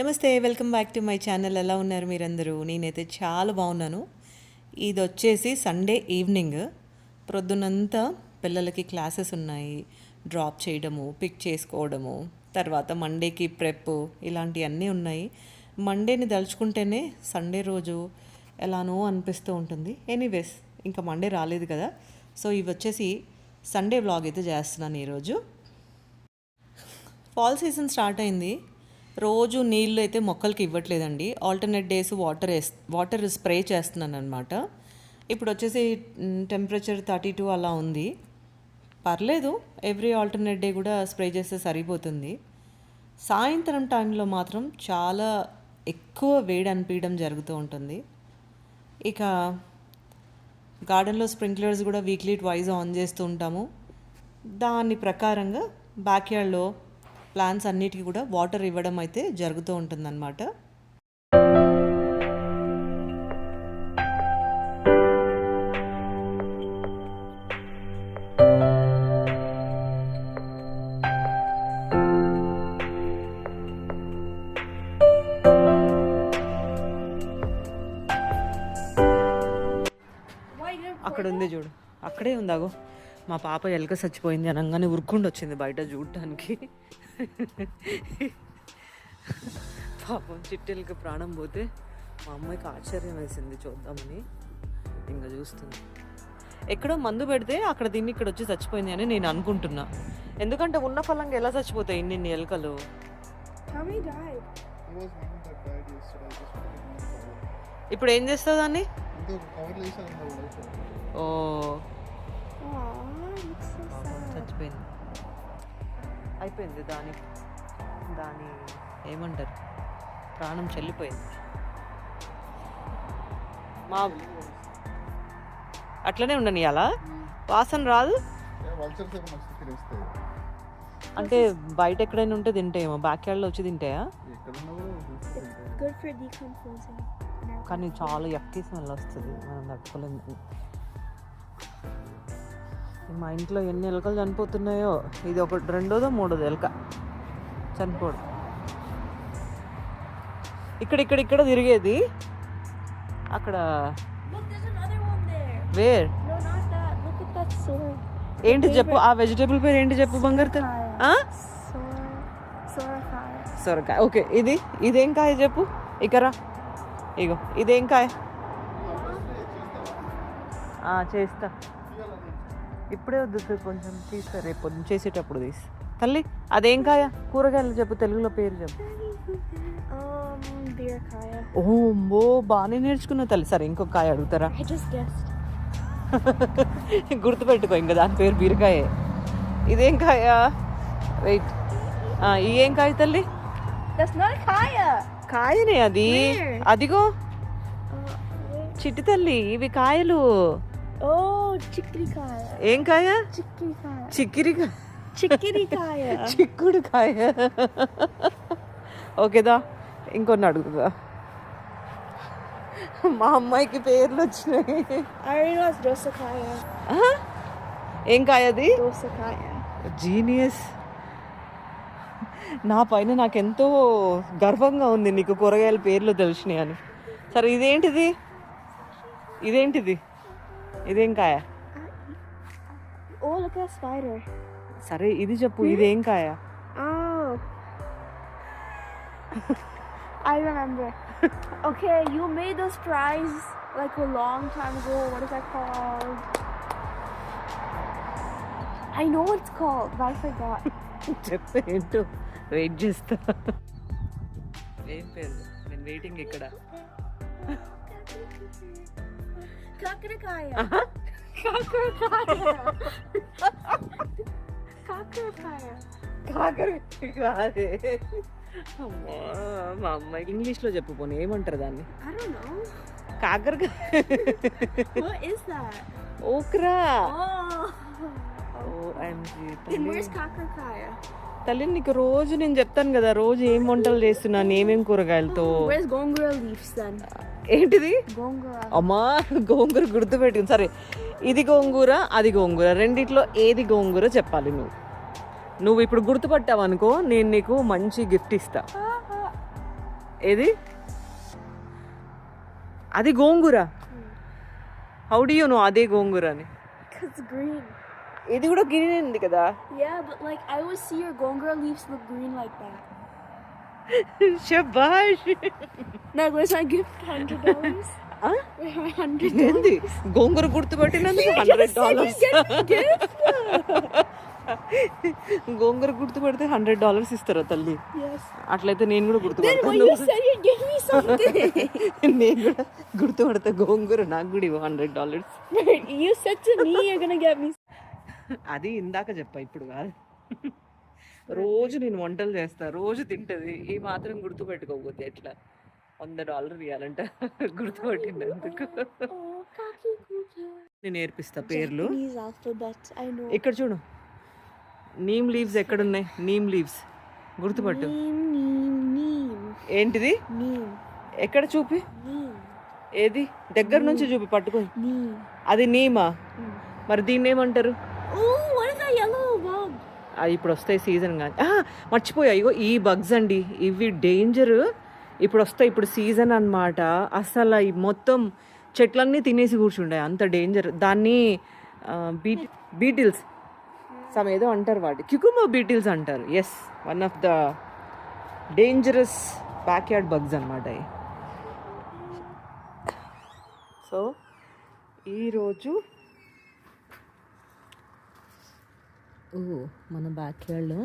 నమస్తే welcome back to my channel. ఎలా ఉన్నారు మీరందరూ? నేనైతే చాలా బాగున్నాను. ఇది వచ్చేసి సండే ఈవినింగ్. ప్రొద్దునంతా పిల్లలకి క్లాసెస్ ఉన్నాయి. డ్రాప్ చేయడము పిక్ చేసుకోవడము తర్వాత మండేకి ప్రెప్ ఇలాంటివన్నీ ఉన్నాయి. మండేని దలుచుకుంటేనే సండే రోజు ఎలానో అనిపిస్తూ ఉంటుంది. ఎనీవేస్ ఇంకా మండే రాలేదు కదా. సో ఇవి వచ్చేసి సండే వ్లాగ్ అయితే చేస్తున్నాను ఈరోజు. ఫాల్ సీజన్ స్టార్ట్ అయింది. రోజు నీళ్ళు అయితే మొక్కలకి ఇవ్వట్లేదండి. ఆల్టర్నేట్ డేస్ వాటర్ వేస్ వాటర్ స్ప్రే చేస్తున్నాను అనమాట ఇప్పుడు వచ్చేసి టెంపరేచర్ థర్టీ టూ అలా ఉంది. పర్లేదు ఎవ్రీ ఆల్టర్నేట్ డే కూడా స్ప్రే చేస్తే సరిపోతుంది. సాయంత్రం టైంలో మాత్రం చాలా ఎక్కువ వేడి అనిపించడం జరుగుతూ ఉంటుంది. ఇక గార్డెన్లో స్ప్రింక్లర్స్ కూడా వీక్లీ ట్వైజ్ ఆన్ చేస్తూ ఉంటాము. దాని ప్రకారంగా బ్యాక్యార్డ్లో ప్లాంట్స్ అన్నిటికీ కూడా వాటర్ ఇవ్వడం అయితే జరుగుతూ ఉంటుందన్నమాట. అక్కడ ఉంది చూడు. అక్కడే ఉందాగో. మా పాప ఎలుక చచ్చిపోయింది అనగానే ఉరుక్కుండి వచ్చింది బయట చూడటానికి పాపం చిట్టెలకి ప్రాణం పోతే మా అమ్మాయికి ఆశ్చర్యం వేసింది చూద్దామని. ఇంకా చూస్తుంది ఎక్కడో మందు పెడితే అక్కడ దీన్ని ఇక్కడ వచ్చి చచ్చిపోయింది అని నేను అనుకుంటున్నా. ఎందుకంటే ఉన్న ఫలంగా ఎలా చచ్చిపోతాయి ఇన్ని ఇన్ని ఎలుకలు. ఇప్పుడు ఏం చేస్తావు దాన్ని? ఓ. చచ్చిపోయింది అయిపోయింది దాని దాని ఏమంటారు? ప్రాణం చెల్లిపోయింది. మా అట్లనే ఉండని అలా వాసన రాదు. అంటే బయట ఎక్కడైనా ఉంటే తింటాయేమో బ్యాక్ యార్డ్లో వచ్చి తింటాయా? కానీ చాలా ఎక్కి స్మెల్ వస్తుంది. మనం తట్టుకోలేము మా ఇంట్లో ఎన్ని ఎలకలు చనిపోతున్నాయో? ఇది ఒకటి రెండోదో మూడోదో ఎలక. చనిపోడు. ఇక్కడ ఇక్కడ ఇక్కడ తిరిగేది. అక్కడ. వేర్ ఏంటి చెప్పు? ఆ వెజిటేబుల్ పేరు ఏంటి చెప్పు బంగారు సొరకాయ. ఓకే ఇది ఇదేం కాయ చెప్పు? ఇకరా ఇగో ఇదేం కాయ? చేస్తా. ఇప్పుడే వద్దు కొంచెం తీస్తా రేపు పొద్దున్న చేసేటప్పుడు తీసి తల్లి అదేం కాయ? కూరగాయలు చెప్పు తెలుగులో పేరు చెప్పు. Um. ఓ మో బాగానే నేర్చుకున్నావు తల్లి. సరే ఇంకొక కాయ అడుగుతారా. గుర్తుపెట్టుకో ఇంకా దాని పేరు బీరకాయే. ఇదేం కాయ? వెయిట్ ఏం కాయ తల్లి. కాయనే అది? అదిగో. Uh. చిట్టి తల్లి ఇవి కాయలు. Oh, ఏం కాయ Chickadee kaya. చిక్కిరి కాయ Chickadee kaya. చిక్కుడు కాయ ఓకేదా ఇంకొన్ని అడుగుదా మా అమ్మాయికి పేర్లు వచ్చినాయి? ఏం కాయ అది. జీనియస్. నా పైన నాకెంతో గర్వంగా ఉంది నీకు కూరగాయల పేర్లు తెలిసినాయి అని. సరే ఇదేంటిది? ఇదేంటిది? ఇదేం కాయ Oh. సరే ఇది చెప్పు ఇదేం కాయ Oh. I remember. Okay, you made those fries like a long time ago. What is that called? I know what it's called, but I forgot. చెప్పు ఏంటో వెయిట్ చేస్తా ఏం పేరు నేను వెయిటింగ్ ఇక్కడ Kakarikaya. కాకరకాయ కాదే అమ్మా మా అమ్మాయికి ఇంగ్లీష్లో చెప్పు పోనీ ఏమంటారు దాన్ని. కాకరకాయ What is that? Okra Oh. Then where's Kakarikaya? తల్లి నీకు రోజు నేను చెప్తాను కదా రోజు ఏం వంటలు చేస్తున్నాను ఏమేం కూరగాయలతో? ఏంటిది. అమ్మా గోంగూర గుర్తుపెట్టింది సరే. ఇది గోంగూర అది గోంగూర. రెండిట్లో ఏది గోంగూర చెప్పాలి నువ్వు? నువ్వు ఇప్పుడు గుర్తుపట్టావు అనుకో నేను నీకు మంచి గిఫ్ట్ ఇస్తా. ఏది? అది గోంగూర. హౌ డి యూ నో అదే గోంగూర అని. ఇది కూడా గ్రీన్ ఉంది కదా? Yeah but like I would see your gongura leaves look green like that శబాష్ నాకు వస్ ఐ గివ్ 100 డాలర్స్ గోంగూర గుర్తు హండ్రెడ్ డాలర్స్ గోంగూర గుర్తుపడితే హండ్రెడ్ డాలర్స్ ఇస్తారా తల్లి? అట్లయితే నేను కూడా గుర్తు పెడతాను. నేను కూడా గుర్తు గోంగూర నాకు కూడా ఇవ్వ హండ్రెడ్ డాలర్స్ అది ఇందాక చెప్పా ఇప్పుడు కాదు. రోజు నేను వంటలు చేస్తా రోజు తింటది. ఈ మాత్రం గుర్తుపెట్టుకోకపోతే ఎట్లా? వంద డాలర్ ఇవ్వాలంట Kaki Kuka. నేను నేర్పిస్తా పేర్లు. ఇక్కడ చూడు. నీమ్ లీవ్స్ ఎక్కడున్నాయి? Neem leaves. గుర్తుపట్టు. ఏంటిది? ఎక్కడ చూపి? ఏది? దగ్గర నుంచి చూపి పట్టుకొని. అది నీమా? మరి దీన్ని ఏమంటారు Oh, what is that yellow bug? అది ఇప్పుడు వస్తాయి సీజన్ కానీ. మర్చిపోయా. ఇగో ఈ బగ్స్ అండి. ఇవి డేంజర్. ఇప్పుడు వస్తాయి ఇప్పుడు సీజన్ అన్నమాట. అసలు ఈ మొత్తం చెట్లన్నీ తినేసి కూర్చుండే. అంత డేంజర్. దాన్ని బీట్ బీటిల్స్. సమ్ ఏదో అంటారు వాటి. క్యుకుమో బీటిల్స్ అంటారు. Yes one of the dangerous backyard bugs అనమాట సో ఈరోజు ఓ మన బ్యాక్ యార్డ్లో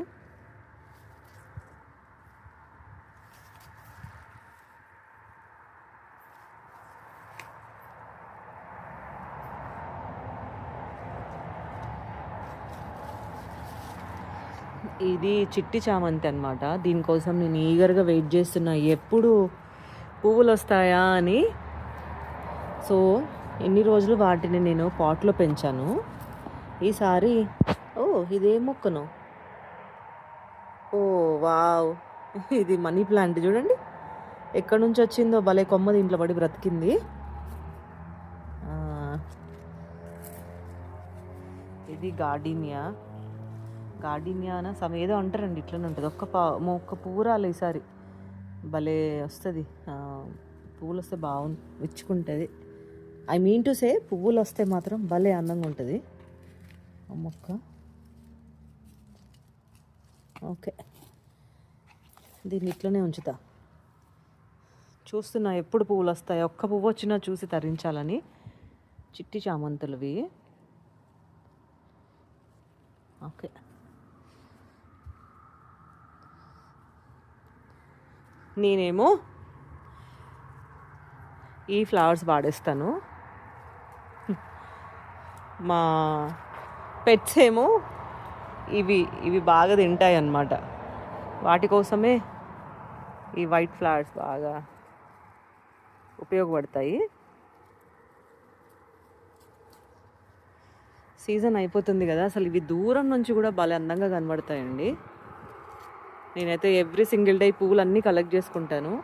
ఇది చిట్టి చామంతి అనమాట దీనికోసం నేను ఈగర్గా వెయిట్ చేస్తున్నా. ఎప్పుడు పువ్వులు వస్తాయా అని. సో ఎన్ని రోజులు వాటిని నేను పాట్లో పెంచాను. ఈసారి ఓ ఇదే మొక్కను. ఓ వావ్. ఇది మనీ ప్లాంట్ చూడండి. ఎక్కడి నుంచి వచ్చిందో భలే కొమ్మ దీంట్లో పడి బ్రతికింది. ఇది గార్డినియా. గార్డినియా అన? సమ ఏదో అంటారండి ఇట్లనే ఉంటుంది. ఒక్క పా ఒక్క పువ్వు రాలే ఈసారి. భలే వస్తుంది. పువ్వులు వస్తే బాగుంది విచ్చుకుంటుంది ఐ మీన్ టు సే పువ్వులు వస్తే మాత్రం భలే అందంగా ఉంటుంది ఆ మొక్క. ఓకే. దీన్ని ఇట్లనే ఉంచుతా. చూస్తున్నా ఎప్పుడు పువ్వులు వస్తాయి. ఒక్క పువ్వు వచ్చినా చూసి తరించాలని. చిట్టి చామంతులవి. ఓకే. నేనేమో ఈ ఫ్లవర్స్ వాడేస్తాను. మా పెట్స్ ఏమో ఇవి ఇవి బాగా తింటాయి అన్నమాట వాటి కోసమే ఈ వైట్ ఫ్లవర్స్ బాగా ఉపయోగపడతాయి. సీజన్ అయిపోతుంది కదా అసలు ఇవి దూరం నుంచి కూడా భలే అందంగా కనబడతాయండి. నేనైతే ఎవ్రీ సింగిల్ డే పువ్వులన్నీ కలెక్ట్ చేసుకుంటాను.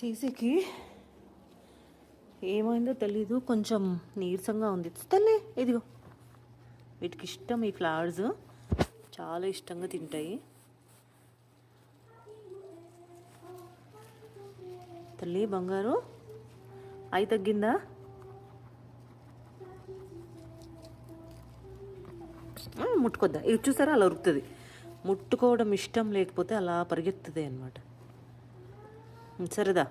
సీసీకి ఏమైందో తెలీదు కొంచెం నీరసంగా ఉంది. తల్లి ఇదిగో. వీటికి ఇష్టం ఈ ఫ్లవర్స్. చాలా ఇష్టంగా తింటాయి. తల్లి బంగారు. అయి తగ్గిందా? ముట్టుకొద్దా ముట్టుకోద్దా? ఇది చూసారా అలా ఉరుకుతుంది ముట్టుకోవడం ఇష్టం లేకపోతే అలా పరిగెత్తుతుంది అనమాట సరేదా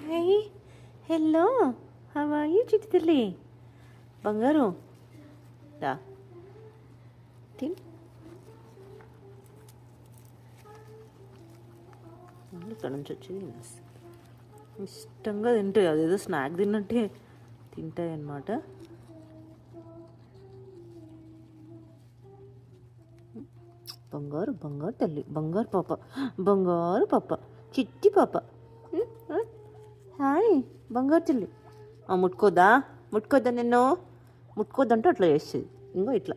hi hello how are you చిట్టి తల్లి ఇక్కడ నుంచి వచ్చేది ఇష్టంగా తింటాయి అదేదో స్నాక్ తిన్నట్టే తింటాయి అన్నమాట బంగారు బంగారు తల్లి బంగారు పాప బంగారు పాప చిట్టి పాప. హాయ్ బంగారు తల్లి ఆ, ముట్టుకోదా ముట్టుకోద్దా నిన్ను? ముట్టుకోద్దంటే అట్లా చేసేది. ఇంకో ఇట్లా.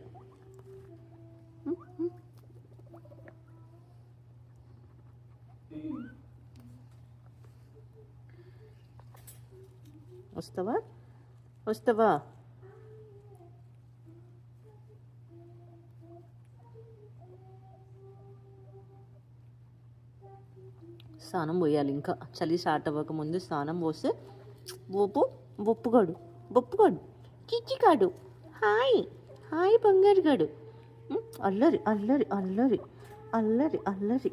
వస్తావా? వస్తావా? స్నానం పోయాలి ఇంకా. చలి స్టార్ట్ అవ్వక ముందు స్నానం పోస్తే బొప్పు బొప్పుగాడు బొప్పుగాడు కిచ్చికాడు హాయ్ హాయ్ బంగారు గాడు. అల్లరి అల్లరి అల్లరి అల్లరి అల్లరి.